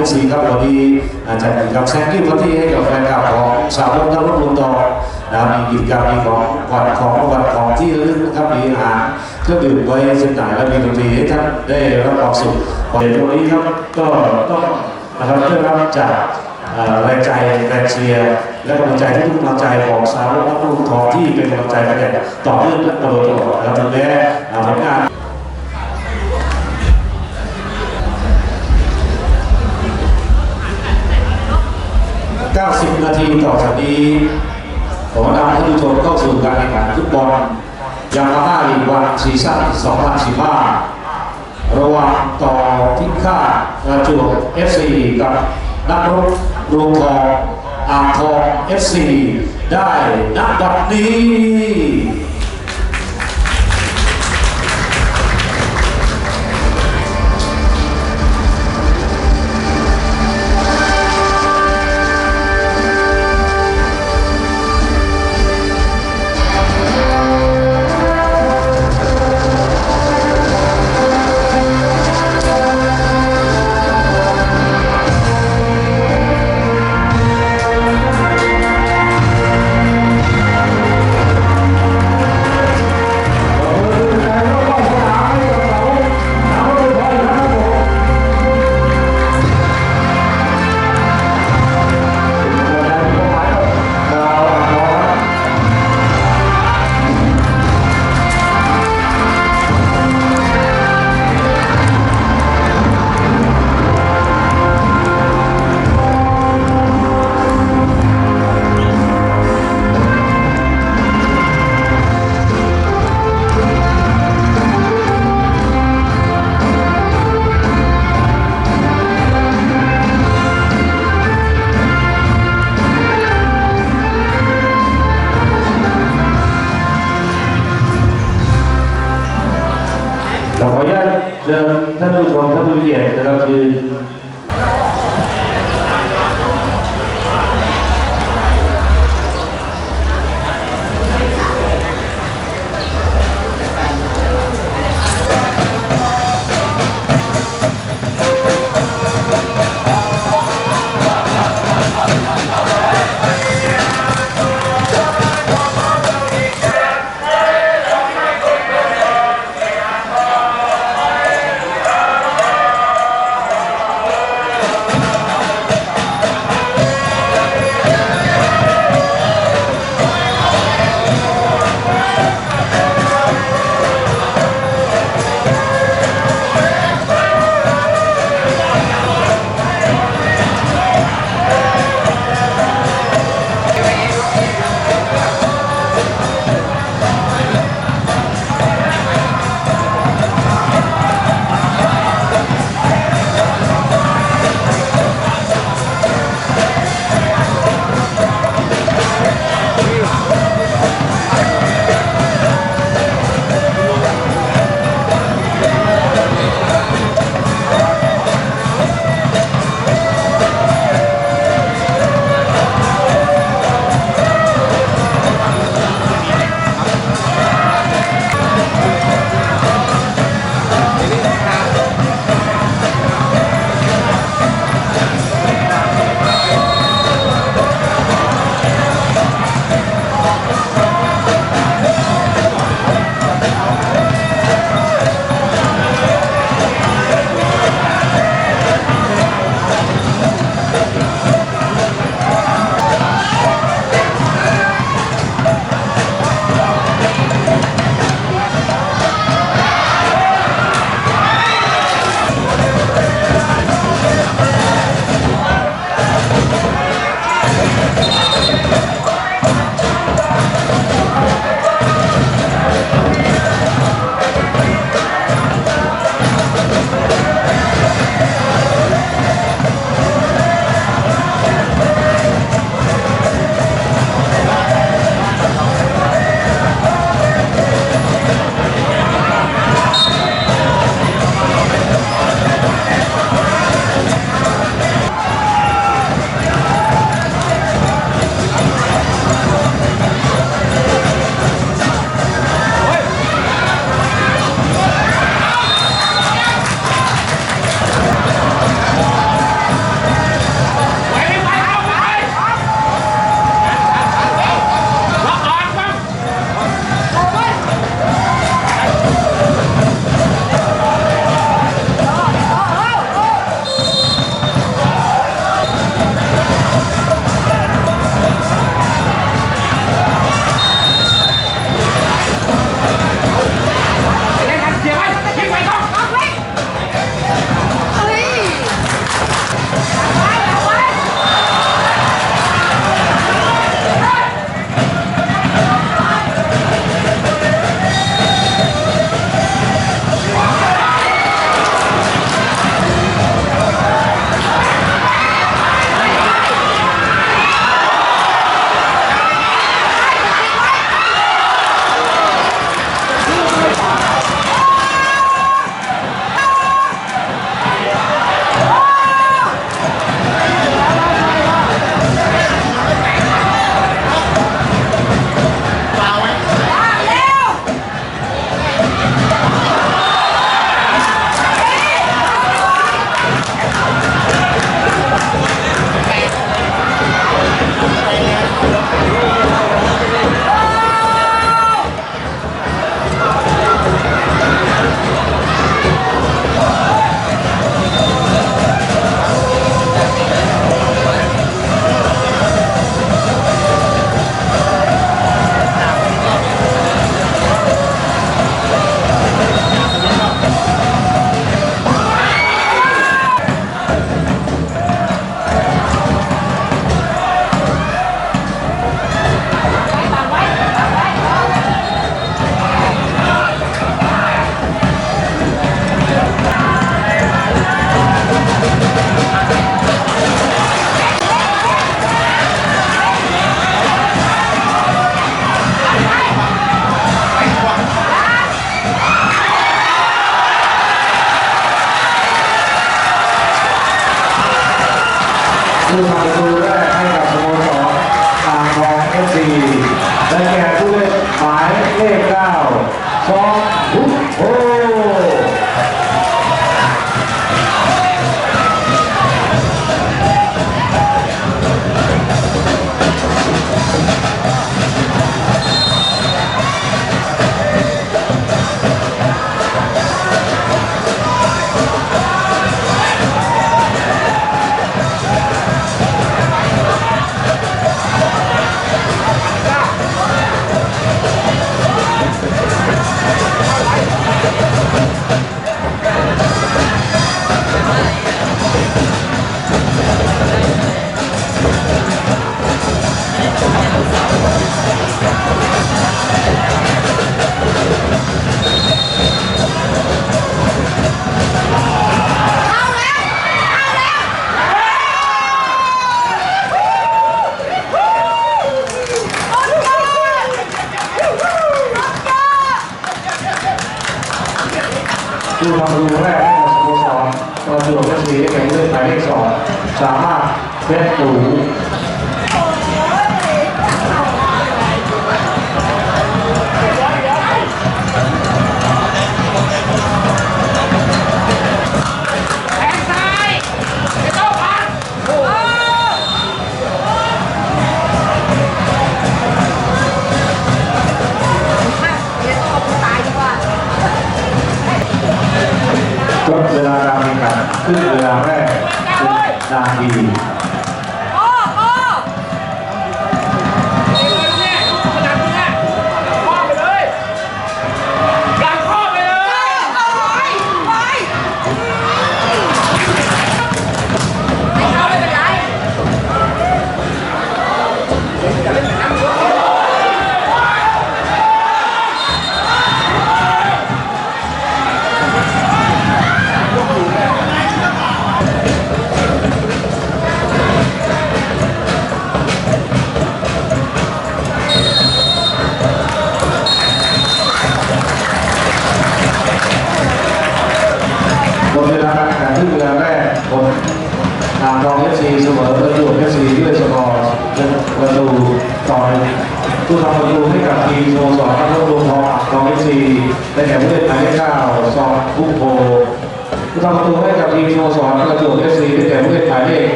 อฟซีครับวันนี้อาจารย์กับแซงกิ้วพัที่ให้กับแฟนคลับของสาวกทั้งรถลุงต่อนะมีกิจกรรมมีของขวัญของรางวัลของที่ระลึกนะครับมีอาหารเครื่องดื่มไว้จำหน่ายและมีดนตรีให้ท่านได้รับความสุขเดี๋ยวตรงนี้ครับก็ต้องนะครับได้รับจากแรงใจแรงเชียร์และกำลังใจที่ทุกกำลังใจของสาวกนักลุงทองที่เป็นกำลังใจมาอย่างต่อเนื่องและตลอดตลอดนะครับถึงแม้ ซีซั่น2015 ระหว่างต่อพิฆาตประจวบ FC กับนักรบรวงทองอ่างทอง FC ได้นักบัดนี้ เราขออนุญาต ดูทำดูแรกให้กับสโมสรประจวบคีรีได้แข่งเลือกหมายเลขสองสามารถเพชรหนู 嗯。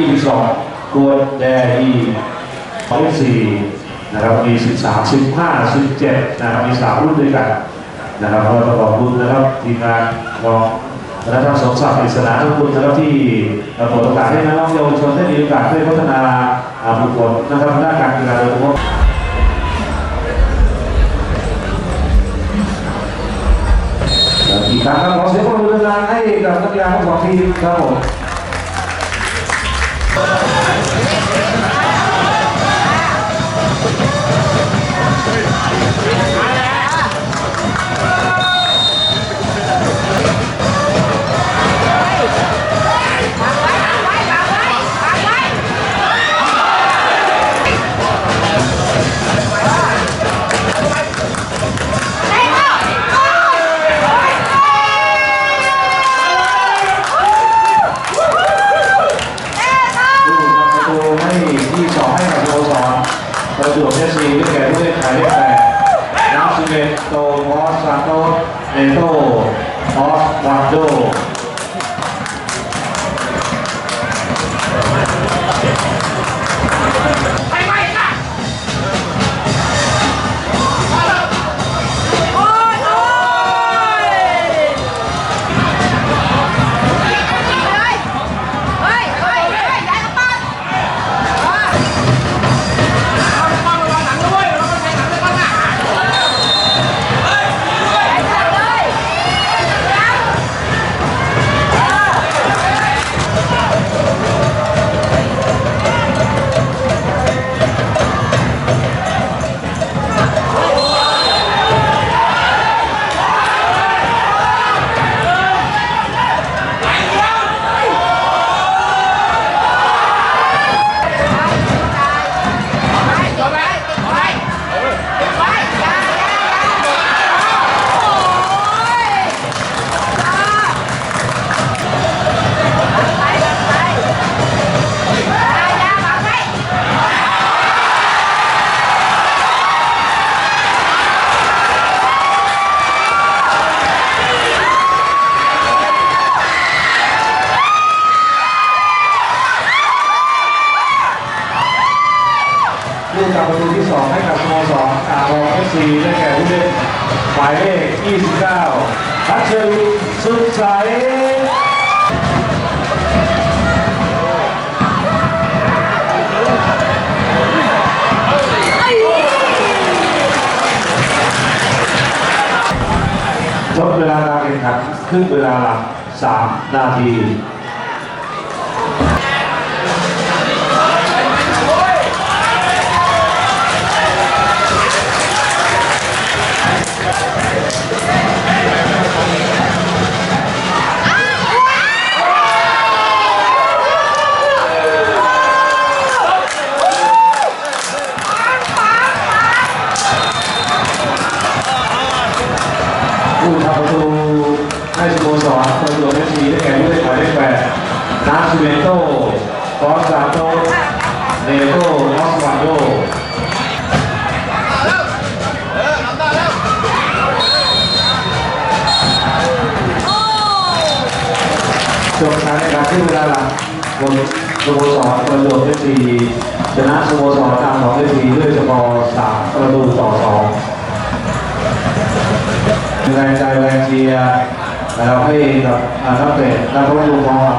ที่รีสอร์ทโกลแดอีร้อยสี่นะครับมี 13 15 17นะครับมีสามรุ่นด้วยกันนะครับเราต้องขอบคุณนะครับทีมงานของคณะทั้งสองสามอิสระทุกคนนะครับที่เปิดโอกาสให้น้องเยาวชนได้มีโอกาสได้พัฒนาบุคคลนะครับด้านการกีฬาโดยเฉพาะอีกครั้งครับขอเสียงปรบมือดังให้กับนักกีฬาทั้งสองทีมครับผม Thank ความโลภ นสุขใสจบเวลาการแข่งขันครึ่งเวลาหลัง3นาที บนสโมสรประตูเอฟซีชนะสโมสรทางของเอฟซีด้วยสกอร์สามประตูต่อสองแรงใจแรงเชียร์เราให้กับนักเตะนักฟุตบอล